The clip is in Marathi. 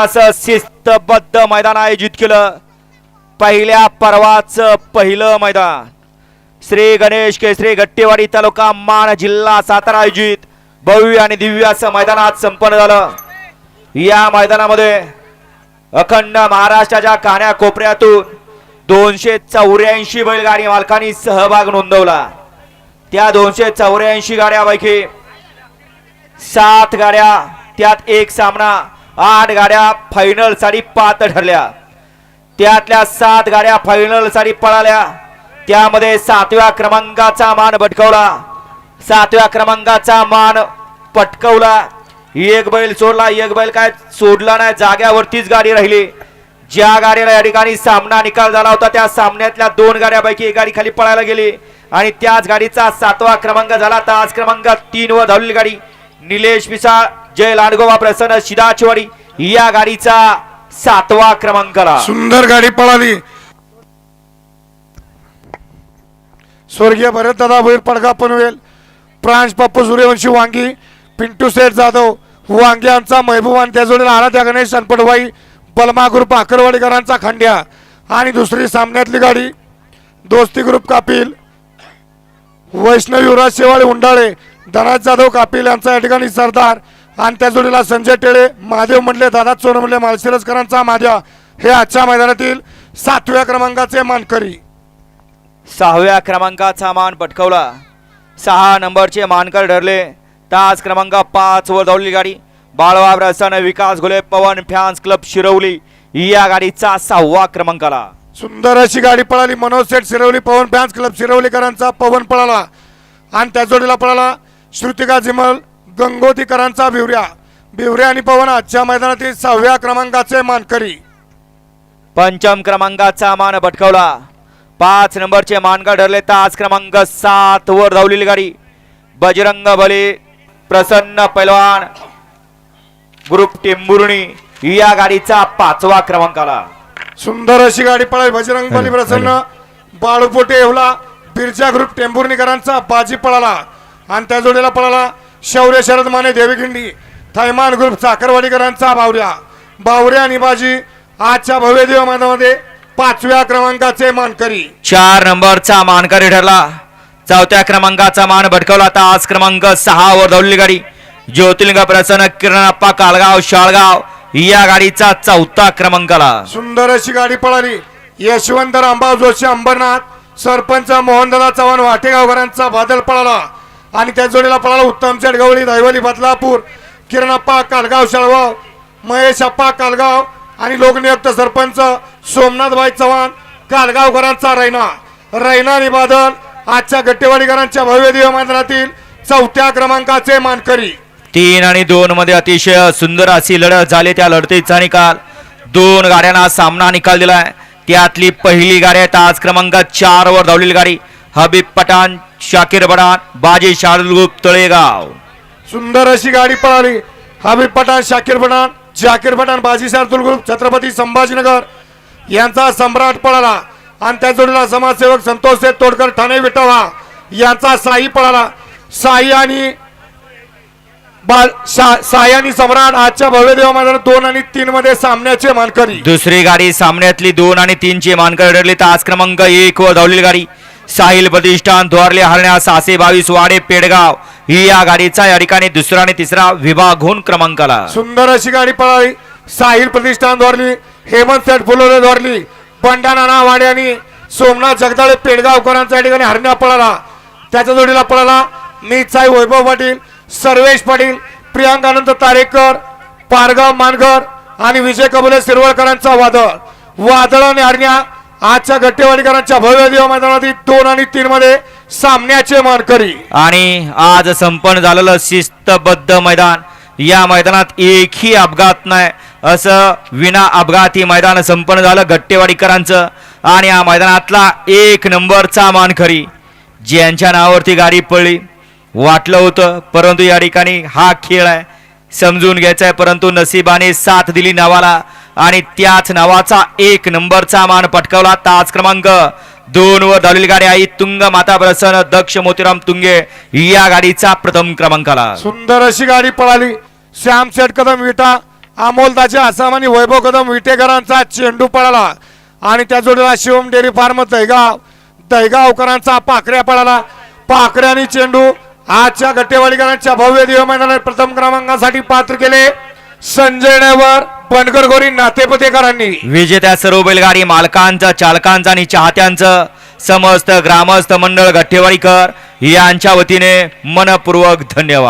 असं शिस्तबद्ध मैदान आयोजित केलं. पहिल्या पर्वाचं पहिलं मैदान. श्री गणेश केसरी गट्टेवाडी तालुका मान जिल्हा सातारा आयोजित भव्य आणि दिव्य असं मैदान आज संपन्न झालं. या मैदानामध्ये अखंड महाराष्ट्राच्या कान्या कोपऱ्यातून दोनशे चौऱ्याऐंशी बैलगाडी मालकांनी सहभाग नोंदवला. त्या दोनशे चौऱ्याऐंशी गाड्यापैकी सात गाड्या त्यात एक सामना आठ गाड्या फायनलसाठी पात्र ठरल्या. त्यातल्या सात गाड्या फायनलसाठी पळाल्या. त्यामध्ये सातव्या क्रमांकाचा मान भटकवला. सातव्या क्रमांकाचा मान पटकवला. एक बैल सोडला. एक बैल काय सोडला नाही. जाग्यावरतीच गाडी राहिली. ज्या गाडीला या ठिकाणी सामना निकाल झाला होता त्या सामन्यातल्या दोन गाड्यापैकी एक गाडी खाली पळायला गेली. आणि त्याच गाडीचा सातवा क्रमांक झाला. ताज क्रमांक तीन वर धावलेली गाडी. निलेश मिसाळ जय लाडगोबा प्रसन्न शिदाचवाडी या गाडीचा सातवा क्रमांकाला सुंदर गाडी पळाली. स्वर्गीय भरतदादा भैर पडगा पनवेल प्रांश पप्पू सूर्यवंशी वांगी पिंटू सेठ जाधव वांगी यांचा महबूबान त्या जोडीला आराध्या गणेश सनपटवाई बलमा ग्रुप आकरवाडीकरांचा खंड्या. आणि दुसरी सामन्यातली गाडी दोस्ती ग्रुप कापिल वैष्णव युवराज शेवाळे उंडाळे धनाज जाधव कापिल यांचा या ठिकाणी सरदार. आणि त्या जोडीला संजय टेळे महादेव म्हणले दादा चोर म्हणले माळशिरसकरांचा माझ्या. हे आजच्या मैदानातील सातव्या क्रमांकाचे मानकरी. सहाव्या क्रमांकाचा मान पटकवला. सहा नंबरचे मानकर ठरले. तास क्रमांक पाच वर धावलेली गाडी. बाळवा प्रसन्न विकास घोले पवन फॅन्स क्लब शिरवली. या गाडीचा सहावा क्रमांकाला. सुंदर अशी गाडी पळाली. मनोज सेठ शिरवली पवन फॅन्स क्लब शिरवलीकरांचा पवन पळाला. आणि त्या जोडीला पळाला श्रुतिका जिमल गंगोतीकरांचा बिवऱ्या. बिवऱ्या आणि पवन आजच्या मैदानातील सहाव्या क्रमांकाचे मानकरी. पंचम क्रमांकाचा मान पटकवला पाच नंबरचे मानकर ठरले तास क्रमांक सात वर धावलेली गाडी. बजरंग बली प्रसन्न पैलवान ग्रुप टेंभुर्णी या गाडीचा पाचवा क्रमांकाला सुंदर अशी गाडी पळाली. बजरंग बली प्रसन्न बाळूपोटे येवला बिरजा ग्रुप टेंभुर्णीकरांचा बाजी पळाला. आणि त्या जोडीला पळाला शौर्य शरद माने देवीखिंडी थैमान ग्रुप चाकरवाडीकरांचा बावऱ्या. बावऱ्या आणि बाजी आजच्या भव्य देव मैदानामध्ये पाचव्या क्रमांकाचे मानकरी. चार नंबरचा मानकरी ठरला. चौथ्या क्रमांकाचा मान भटकवला तास क्रमांक सहा वर धावलेली गाडी. ज्योतिर्लिंग प्रसन्न किरणप्पा काळगाव शाळगाव या गाडीचा चौथा क्रमांकाला. सुंदर अशी गाडी पळाली. यशवंत रामभाऊ जोशी अंबरनाथ सरपंच मोहनदादा चव्हाण वाटेगावकरांचा बादल पळाला. आणि त्या जोडीला पळाला उत्तम गवळी दैवली बदलापूर किरणप्पा कालगाव शेळगाव महेश अप्पा कालगाव आणि लोकनियुक्त सरपंच सोमनाथभाई चव्हाण कालगावकरांचा रैना. रैना आणि बादल आजच्या गट्टेवाडीकरांच्या भव्य देव चौथ्या क्रमांकाचे मानकरी. तीन आणि दोन मध्ये अतिशय सुंदर अशी लढत झाली त्या लढतीचा निकाल. दोन गाड्यांना सामना निकाल दिलाय. त्यातली पहिली गाडी आहे आज क्रमांक चार वर धावलेली गाडी. हबीब पठाण शाकीर पठाण बाजी शार्दुल ग्रुप तळेगाव. सुंदर अशी गाडी पळाली. हबीब पठाण शाकीर पठाण जाकीर पठाण बाजी शार्दुल ग्रुप छत्रपती संभाजीनगर यांचा सम्राट पळाला. आणि त्या जोडीला समाजसेवक संतोष सेठ तोडकर ठाणे विटावा यांचा साई पळाला. साई आणि साई आणि सम्राट आजच्या भव्य देवा मैदानात दोन आणि तीन मध्ये सामन्याचे मानकरी. दुसरी गाडी सामन्यातली दोन आणि तीनचे मानकर ठरले तास क्रमांक एक वर धावलेली गाडी. साहिल प्रतिष्ठान द्वारले हरण्या सासे बावीस वाडे पेडगाव. ही या गाडीचा या ठिकाणी दुसरा आणि तिसरा होऊन क्रमांकाला. सुंदर अशी गाडी पळाली. साहिल प्रतिष्ठान द्वारली हेमंत सेठ फुलोरे द्वारली बंडाना वाडे आणि सोमनाथ जगदाळे पेडगावकरांचा या ठिकाणी हरण्या पळाला. त्याच्या जोडीला पळाला मीत साई वैभव पाटील सर्वेश पाटील प्रियांकानंद तारेकर पारगाव मानघर आणि विजय कबुले शिरवळकरांचा वादळ. वादळ आणि हरण्या आजच्या गट्टेवाडीकरांच्या भव्य देव मैदानातील दोन आणि तीन मध्ये सामन्याचे मानकरी. आणि आज संपन्न झालेलं शिस्तबद्ध मैदान. या मैदानात एकही अपघात नाही. असं विना अपघाती मैदान संपन्न झालं गट्टेवाडीकरांचं. आणि या मैदानातला एक नंबरचा मानकरी ज्यांच्या नावावरती गाडी पडली. वाटलं होतं परंतु या ठिकाणी हा खेळ आहे. समजून घ्यायचा आहे परंतु नशिबाने साथ दिली नावाला. आणि त्याच नावाचा एक नंबरचा मान पटकावला ताज क्रमांक. दोन वर धावलेली गाडी आई तुंग माता प्रसन्न दक्ष मोतीराम तुंगे. या गाडीचा प्रथम क्रमांकाला. सुंदर अशी गाडी पळाली. श्याम शेठ कदम विटा अमोलदाचे आसाम आणि वैभव कदम विटेकरांचा चेंडू पळाला. आणि त्या जोडीला शिवम डेअरी फार्म दहगाव दहगावकरांचा पाखऱ्या पळाला. पाखऱ्या आणि चेंडू आजच्या गट्टेवाडीकरांच्या भव्य दिव्य मैदानात प्रथम क्रमांकासाठी पात्र केले. संजय डायव्हर बनकर गोरी नातेपतेकरांनी. विजेत्या सर्व बैलगाडी मालकांचं चालकांचं आणि चाहत्यांचं समस्त ग्रामस्थ मंडळ गट्टेवाडीकर यांच्या वतीने मनपूर्वक धन्यवाद.